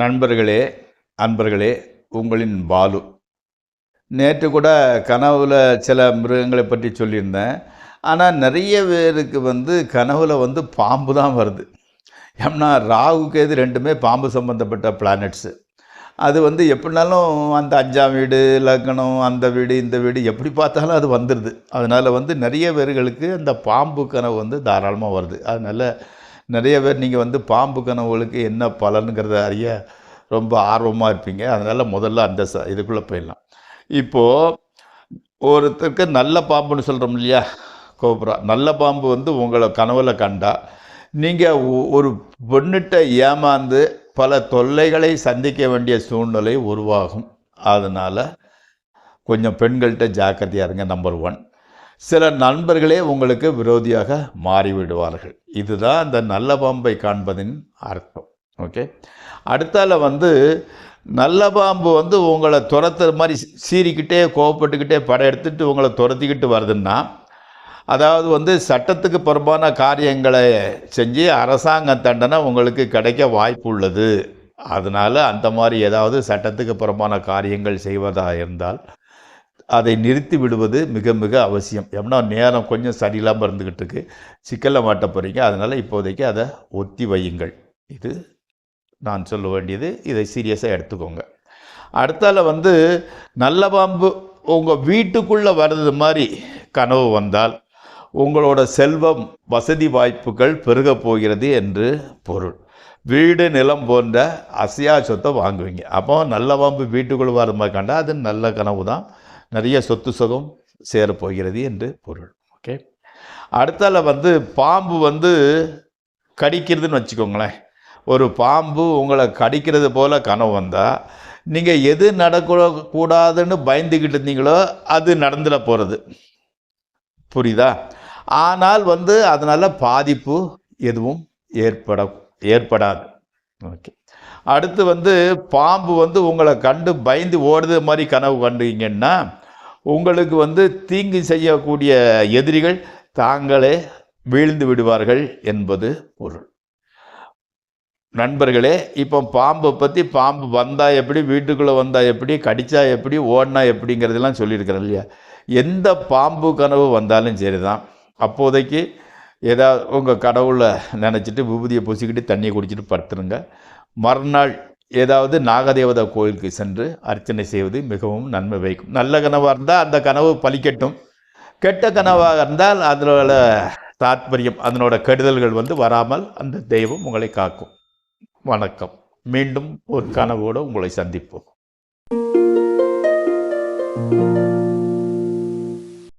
நண்பர்களே அன்பர்களே உங்களின் பாலு. நேற்று கூட கனவுல சில மிருகங்களை பற்றி சொல்லியிருந்தேன். ஆனால் நிறைய பேருக்கு வந்து கனவுல வந்து பாம்பு தான் வருது. ஏன்னா ராகுக்கு எது ரெண்டுமே பாம்பு சம்மந்தப்பட்ட பிளானட்ஸு அது வந்து எப்படினாலும் அந்த அஞ்சாம் வீடு லக்னம் அந்த வீடு இந்த வீடு எப்படி பார்த்தாலும் அது வந்துடுது அதனால் வந்து நிறைய பேர்களுக்கு அந்த பாம்பு கனவு வந்து தாராளமாக வருது. அதனால் நிறைய பேர் நீங்கள் வந்து பாம்பு கனவுகளுக்கு என்ன பலனுங்கிறத அறிய ரொம்ப ஆர்வமாக இருப்பீங்க. அதனால் முதல்ல அந்த ச இதுக்குள்ளே போயிடலாம். இப்போது ஒருத்தருக்கு நல்ல பாம்புன்னு சொல்கிறோம் இல்லையா கோபுரா. நல்ல பாம்பு வந்து உங்களை கனவுல கண்டா நீங்கள் ஒரு பொண்ணுகிட்ட ஏமாந்து பல தொல்லைகளை சந்திக்க வேண்டிய சூழ்நிலை உருவாகும். அதனால் கொஞ்சம் பெண்கள்கிட்ட ஜாக்கிரதையாக இருங்க நம்பர் ஒன் சில நண்பர்களே உங்களுக்கு விரோதியாக மாறிவிடுவார்கள். இதுதான் அந்த நல்ல பாம்பை காண்பதின் அர்த்தம். ஓகே? அடுத்தால வந்து நல்ல பாம்பு வந்து உங்களை துரத்துற மாதிரி சீறிக்கிட்டே கோவப்பட்டுக்கிட்டே எடுத்துகிட்டு உங்களை துரத்திக்கிட்டு வருதுன்னா அதாவது வந்து சட்டத்துக்கு புறம்பான காரியங்களை செஞ்சு அரசாங்க தண்டனை உங்களுக்கு கிடைக்க வாய்ப்பு உள்ளது. அதனால் அந்த மாதிரி ஏதாவது சட்டத்துக்கு புறம்பான காரியங்கள் செய்வதாக இருந்தால் அதை நிறுத்தி விடுவது மிக மிக அவசியம். ஏன்னா நேரம் கொஞ்சம் சரியில்லாமல் இருந்துக்கிட்டு இருக்கு சிக்கலில் மாட்ட போகிறீங்க அதனால் இப்போதைக்கு அதை ஒத்தி வையுங்கள். இது நான் சொல்ல வேண்டியது. இதை சீரியஸாக எடுத்துக்கோங்க. அடுத்தால வந்து நல்ல பாம்பு உங்கள் வீட்டுக்குள்ளே வர்றது மாதிரி கனவு வந்தால் உங்களோட செல்வம் வசதி வாய்ப்புகள் பெருகப் போகிறது என்று பொருள். வீடு நிலம் போன்ற அசையா சொத்தை வாங்குவீங்க. அப்போ நல்ல பாம்பு வீட்டுக்குள்ளே வர மாதிரி கண்டா அது நல்ல கனவு தான் நிறைய சொத்து சுகம் சேரப்போகிறது என்று பொருள். ஓகே அடுத்தால வந்து பாம்பு வந்து கடிக்கிறதுன்னு வச்சுக்கோங்களேன். ஒரு பாம்பு உங்களை கடிக்கிறது போல் கனவு வந்தால் நீங்கள் எது நடக்கக்கூடாதுன்னு பயந்துக்கிட்டு இருந்தீங்களோ அது நடந்துட போகிறது புரியுதா? ஆனால் வந்து அதனால் பாதிப்பு எதுவும் ஏற்பட ஏற்படாது. ஓகே அடுத்து வந்து பாம்பு வந்து உங்களை கண்டு பயந்து ஓடுது மாதிரி கனவு கண்டீங்கன்னா உங்களுக்கு வந்து தீங்கு செய்யக்கூடிய எதிரிகள் தாங்களே வீழ்ந்து விடுவார்கள் என்பது பொருள். நண்பர்களே இப்போ பாம்பை பற்றி பாம்பு வந்தால் எப்படி வீட்டுக்குள்ளே வந்தால் எப்படி கடித்தா எப்படி ஓடினா எப்படிங்கிறதெல்லாம் சொல்லியிருக்கிறேன் இல்லையா? எந்த பாம்பு கனவு வந்தாலும் சரி தான் அப்போதைக்கு ஏதாவது உங்கள் கடவுளை நினச்சிட்டு விபூதியை பூசிக்கிட்டு தண்ணியை குடிச்சிட்டு படுத்துருங்க. மறுநாள் ஏதாவது நாகதேவதா கோயிலுக்கு சென்று அர்ச்சனை செய்வது மிகவும் நன்மை வைக்கும் நல்ல கனவாக இருந்தால் அந்த கனவு பலிக்கட்டும். கெட்ட கனவாக இருந்தால் அதனோட தாத்பரியம் அதனோட கெடுதல்கள் வந்து வராமல் அந்த தெய்வம் உங்களை காக்கும். வணக்கம். மீண்டும் ஒரு கனவோடு உங்களை சந்திப்போம்.